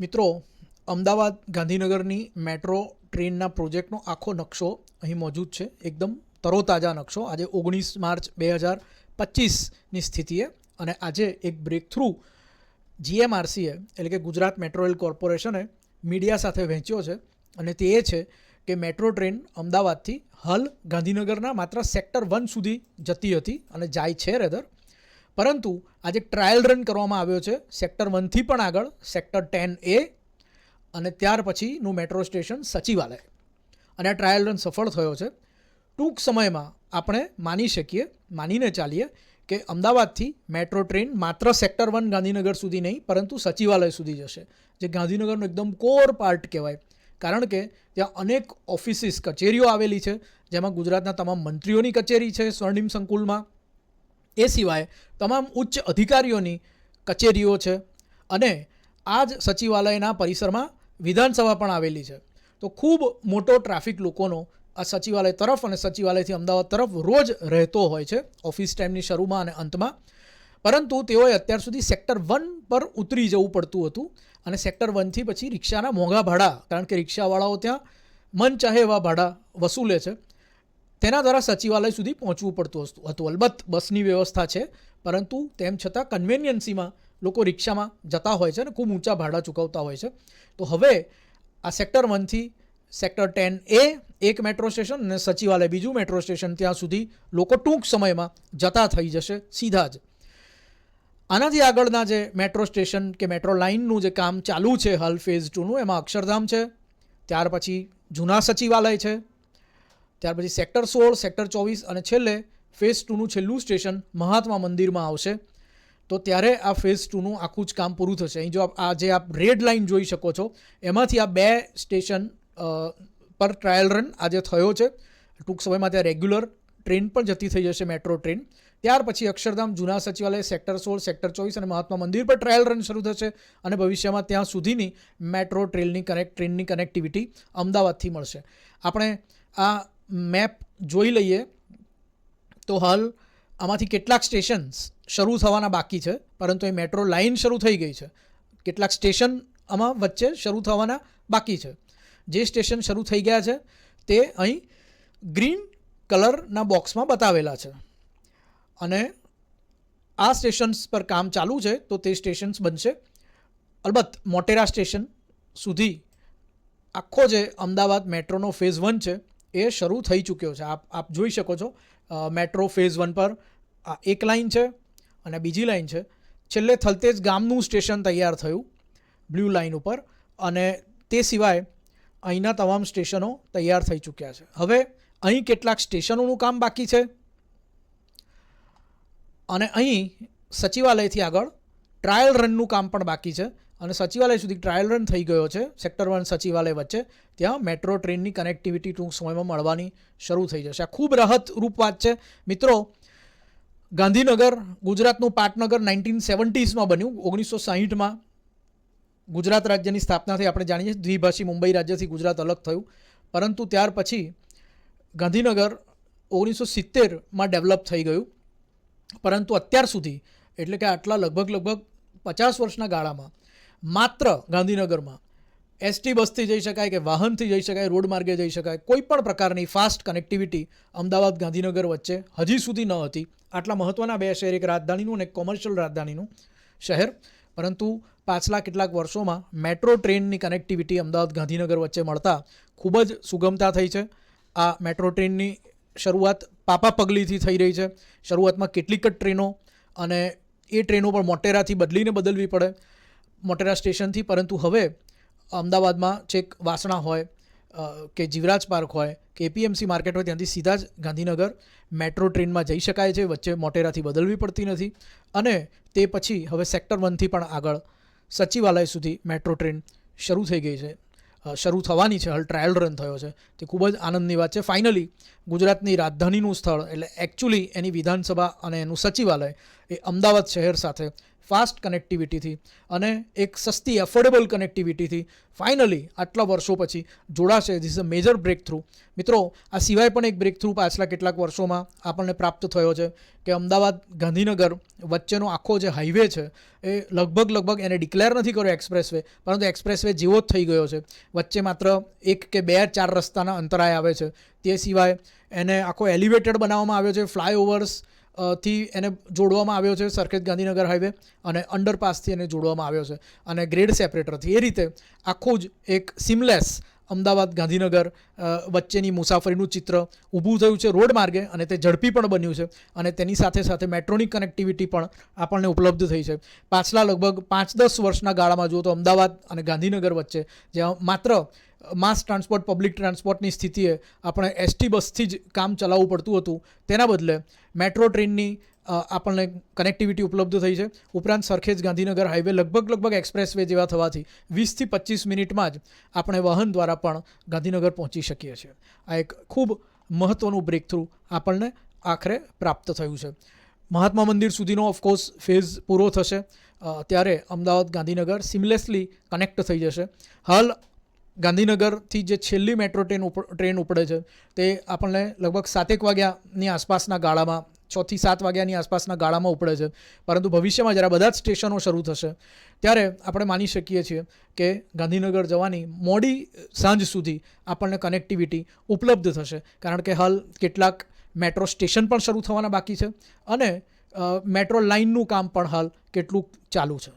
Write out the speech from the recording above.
મિત્રો, અમદાવાદ ગાંધીનગરની મેટ્રો ટ્રેનના પ્રોજેક્ટનો આખો નકશો અહીં મોજૂદ છે. એકદમ તરોતાજા નકશો. આજે ઓગણીસ માર્ચ બે હજાર પચીસની સ્થિતિએ અને આજે એક બ્રેક થ્રુ જીએમઆરસીએ એટલે કે ગુજરાત મેટ્રો રેલ કોર્પોરેશને મીડિયા સાથે વહેંચ્યો છે. અને તે એ છે કે મેટ્રો ટ્રેન અમદાવાદથી હાલ ગાંધીનગરના માત્ર સેક્ટર વન સુધી જતી હતી અને જાય છે રેધર પરંતુ આજે ટ્રાયલ રન કરવામાં આવ્યો છે સેક્ટર વનથી પણ આગળ સેક્ટર ટેન એ અને ત્યાર પછીનું મેટ્રો સ્ટેશન સચિવાલય. અને આ ટ્રાયલ રન સફળ થયો છે. ટૂંક સમયમાં આપણે માની શકીએ, માનીને ચાલીએ કે અમદાવાદથી મેટ્રો ટ્રેન માત્ર સેક્ટર વન ગાંધીનગર સુધી નહીં, પરંતુ સચિવાલય સુધી જશે. જે ગાંધીનગરનો એકદમ કોર પાર્ટ કહેવાય. કારણ કે ત્યાં અનેક ઓફિસીસ કચેરીઓ આવેલી છે, જેમાં ગુજરાતના તમામ મંત્રીઓની કચેરી છે, સ્વર્ણિમ સંકુલમાં. એ સિવાય તમામ ઉચ્ચ અધિકારીઓની કચેરીઓ છે અને આ જ સચિવાલયના પરિસરમાં વિધાનસભા પણ આવેલી છે. તો ખૂબ મોટો ટ્રાફિક લોકોનો આ સચિવાલય તરફ અને સચિવાલયથી અમદાવાદ તરફ રોજ રહેતો હોય છે, ઓફિસ ટાઈમની શરૂમાં અને અંતમાં. પરંતુ તેઓએ અત્યાર સુધી સેક્ટર વન પર ઉતરી જવું પડતું હતું અને સેક્ટર વનથી પછી રિક્ષાના મોંઘા ભાડા, કારણ કે રિક્ષાવાળાઓ ત્યાં મન ચાહે એવા ભાડા વસૂલે છે. તેના દ્વારા સચિવાલય સુધી પહોંચવું પડતું હતું. અલબત્ત બસની વ્યવસ્થા છે, પરંતુ તેમ છતાં કન્વેનિયન્સીમાં લોકો રિક્ષામાં જતા હોય છે અને ખૂબ ઊંચા ભાડા ચૂકવતા હોય છે. તો હવે આ સેક્ટર વનથી સેક્ટર ટેન એ એક મેટ્રો સ્ટેશન અને સચિવાલય બીજું મેટ્રો સ્ટેશન ત્યાં સુધી લોકો ટૂંક સમયમાં જતા થઈ જશે સીધા જ. આનાથી આગળના જે મેટ્રો સ્ટેશન કે મેટ્રો લાઇનનું જે કામ ચાલુ છે હાલ ફેઝ ટુનું, એમાં અક્ષરધામ છે. ત્યાર પછી જૂના સચિવાલય છે. ત્યાર પછી સેક્ટર સોળ, સેક્ટર ચોવીસ અને છેલ્લે ફેઝ ટુનું છેલ્લું સ્ટેશન મહાત્મા મંદિરમાં આવશે. તો ત્યારે આ ફેઝ ટુનું આખું જ કામ પૂરું થશે. અહીં જો આ જે આપ રેડ લાઇન જોઈ શકો છો, એમાંથી આ બે સ્ટેશન પર ટ્રાયલ રન આજે થયો છે. ટૂંક સમયમાં ત્યાં રેગ્યુલર ટ્રેન પણ જતી થઈ જશે મેટ્રો ટ્રેન ત્યાર પછી અક્ષરધામ જૂના સચિવાલય, સેક્ટર સોળ, સેક્ટર ચોવીસ અને મહાત્મા મંદિર પર ટ્રાયલ રન શરૂ થશે અને ભવિષ્યમાં ત્યાં સુધીની મેટ્રો ટ્રેનની કનેક્ટ ટ્રેનની કનેક્ટિવિટી અમદાવાદથી મળશે. આપણે આ મેપ જોઈ લઈએ તો હાલ આમાંથી કેટલાક સ્ટેશન્સ શરૂ થવાના બાકી છે, પરંતુ એ મેટ્રો લાઇન શરૂ થઈ ગઈ છે. કેટલાક સ્ટેશન આમાં વચ્ચે શરૂ થવાના બાકી છે. જે સ્ટેશન શરૂ થઈ ગયા છે, તે અહીં ગ્રીન કલરના બોક્સમાં બતાવેલા છે. અને આ સ્ટેશન્સ પર કામ ચાલુ છે, તો તે સ્ટેશન્સ બનશે અલબત્ત મોટેરા સ્ટેશન સુધી. આખો જે અમદાવાદ મેટ્રોનો ફેઝ વન છે એ શરૂ થઈ ચૂક્યો છે. આપ આપ જોઈ શકો છો. મેટ્રો ફેઝ વન પર આ એક લાઇન છે અને બીજી લાઇન છે. છેલ્લે થલતેજ ગામનું સ્ટેશન તૈયાર થયું બ્લુ લાઇન ઉપર અને તે સિવાય અહીંના તમામ સ્ટેશનો તૈયાર થઈ ચૂક્યા છે. હવે અહીં કેટલાક સ્ટેશનોનું કામ બાકી છે. અને અહીં સચિવાલયથી આગળ ટ્રાયલ રનનું કામ પણ બાકી છે. અને સચિવાલય સુધી ટ્રાયલ રન થઈ ગયો છે. સેક્ટર વન સચિવાલય વચ્ચે. ત્યાં મેટ્રો ટ્રેનની કનેક્ટિવિટી ટૂંક સમયમાં મળવાની શરૂ થઈ જશે. આ ખૂબ રાહતરૂપ વાત છે. મિત્રો, ગાંધીનગર, ગુજરાતનું પાટનગર નાઇન્ટીન સેવન્ટીઝમાં બન્યું, ઓગણીસો સાહીઠમાં. ગુજરાત રાજ્યની સ્થાપનાથી આપણે જાણીએ છીએ, દ્વિભાષી મુંબઈ રાજ્યથી ગુજરાત અલગ થયું. પરંતુ ત્યાર પછી ગાંધીનગર ઓગણીસો સિત્તેરમાં ડેવલપ થઈ ગયું. પરંતુ અત્યાર સુધી, એટલે કે આટલા લગભગ લગભગ પચાસ વર્ષના ગાળામાં માત્ર ગાંધીનગરમાં. એસટી બસથી જઈ શકાય કે વાહનથી જઈ શકાય, રોડ માર્ગે જઈ શકાય, કોઈ પણ પ્રકારની ફાસ્ટ કનેક્ટિવિટી અમદાવાદ ગાંધીનગર વચ્ચે હજી સુધી ન હતી. આટલા મહત્ત્વના બે શહેર, એક રાજધાનીનું અને કોમર્શિયલ રાજધાનીનું શહેર. પરંતુ પાછલા કેટલાક વર્ષોમાં મેટ્રો ટ્રેનની કનેક્ટિવિટી અમદાવાદ ગાંધીનગર વચ્ચે મળતા ખૂબ જ સુગમતા થઈ છે. આ મેટ્રો ટ્રેનની શરૂઆત પાપા પગલીથી થઈ રહી છે. શરૂઆતમાં કેટલીક જ ટ્રેનો અને એ ટ્રેનો પણ મોટેરાથી બદલીને બદલવી પડે. મોટેરા સ્ટેશનથી, પરંતુ હવે અમદાવાદમાં છેક વાસણા હોય કે જીવરાજ પાર્ક હોય, કે એપીએમસી માર્કેટ હોય, ત્યાંથી સીધા જ ગાંધીનગર મેટ્રો ટ્રેનમાં જઈ શકાય છે. વચ્ચે મોટેરાથી બદલવી પડતી નથી. અને તે પછી હવે સેક્ટર વનથી પણ આગળ સચિવાલય સુધી મેટ્રો ટ્રેન શરૂ થઈ ગઈ છે. શરૂ થવાની છે. હાલ ટ્રાયલ રન થયો છે. તે ખૂબ જ આનંદની વાત છે. ફાઇનલી ગુજરાતની રાજધાનીનું સ્થળ, એટલે એકચ્યુઅલી એની વિધાનસભા અને એનું સચિવાલય એ અમદાવાદ શહેર સાથે ફાસ્ટ કનેક્ટિવિટીથી અને એક સસ્તી એફોર્ડેબલ કનેક્ટિવિટીથી ફાઇનલી આટલા વર્ષો પછી જોડાશે. This a major breakthrough મિત્રો, આ સિવાય પણ એક બ્રેક થ્રુ પાછલા કેટલાક વર્ષોમાં આપણને પ્રાપ્ત થયો છે કે અમદાવાદ, ગાંધીનગર વચ્ચેનો આખો જે હાઈવે છે એ લગભગ લગભગ એને ડિક્લેર નથી કર્યો એક્સપ્રેસ વે પરંતુ એક્સપ્રેસ વે જેવો જ થઈ ગયો છે. વચ્ચે માત્ર એક કે બે ચાર રસ્તાના અંતરાય આવે છે. તે સિવાય એને આખો એલિવેટેડ બનાવવામાં આવ્યો છે. ફ્લાયઓવર્સ થી એને જોડવામાં આવ્યો છે સરખેજ ગાંધીનગર હાઈવે અને અંડરપાસથી એને જોડવામાં આવ્યો છે અને ગ્રેડ સેપરેટરથી. એ રીતે આખું જ એક સિમલેસ અમદાવાદ ગાંધીનગર વચ્ચેની મુસાફરીનું ચિત્ર ઊભું થયું છે રોડ માર્ગે અને તે ઝડપી પણ બન્યું છે અને તેની સાથે સાથે મેટ્રોની કનેક્ટિવિટી પણ આપણને ઉપલબ્ધ થઈ છે. પાછલા લગભગ પાંચ દસ વર્ષના ગાળામાં જુઓ તો અમદાવાદ અને ગાંધીનગર વચ્ચે જ્યાં માત્ર માસ ટ્રાન્સપોર્ટ, પબ્લિક ટ્રાન્સપોર્ટની સ્થિતિએ આપણે એસટી બસથી જ કામ ચલાવવું પડતું હતું. તેના બદલે મેટ્રો ટ્રેનની આપણને કનેક્ટિવિટી ઉપલબ્ધ થઈ છે. ઉપરાંત સરખેજ ગાંધીનગર હાઈવે લગભગ લગભગ એક્સપ્રેસ વે જેવા થવાથી વીસથી પચીસ મિનિટમાં જ આપણે વાહન દ્વારા પણ ગાંધીનગર પહોંચી શકીએ છીએ. આ એક ખૂબ મહત્ત્વનું બ્રેક થ્રુ આપણને આખરે પ્રાપ્ત થયું છે. મહાત્મા મંદિર સુધીનો ઓફકોર્સ ફેઝ પૂરો થશે. ત્યારે અમદાવાદ, ગાંધીનગર સિમલેસલી કનેક્ટ થઈ જશે. હાલ ગાંધીનગરથી જે છેલ્લી મેટ્રો ટ્રેન ટ્રેન ઉપડે છે, તે આપણને લગભગ સાતેક વાગ્યાની આસપાસના ગાળામાં, છથી સાત વાગ્યાની આસપાસના ગાળામાં ઉપડે છે. પરંતુ ભવિષ્યમાં જ્યારે બધા જ સ્ટેશનો શરૂ થશે, ત્યારે આપણે માની શકીએ છીએ કે ગાંધીનગર જવાની મોડી સાંજ સુધી આપણને કનેક્ટિવિટી ઉપલબ્ધ થશે. કારણ કે હાલ કેટલાક મેટ્રો સ્ટેશન પણ શરૂ થવાના બાકી છે અને મેટ્રો લાઇનનું કામ પણ હાલ કેટલું ચાલુ છે.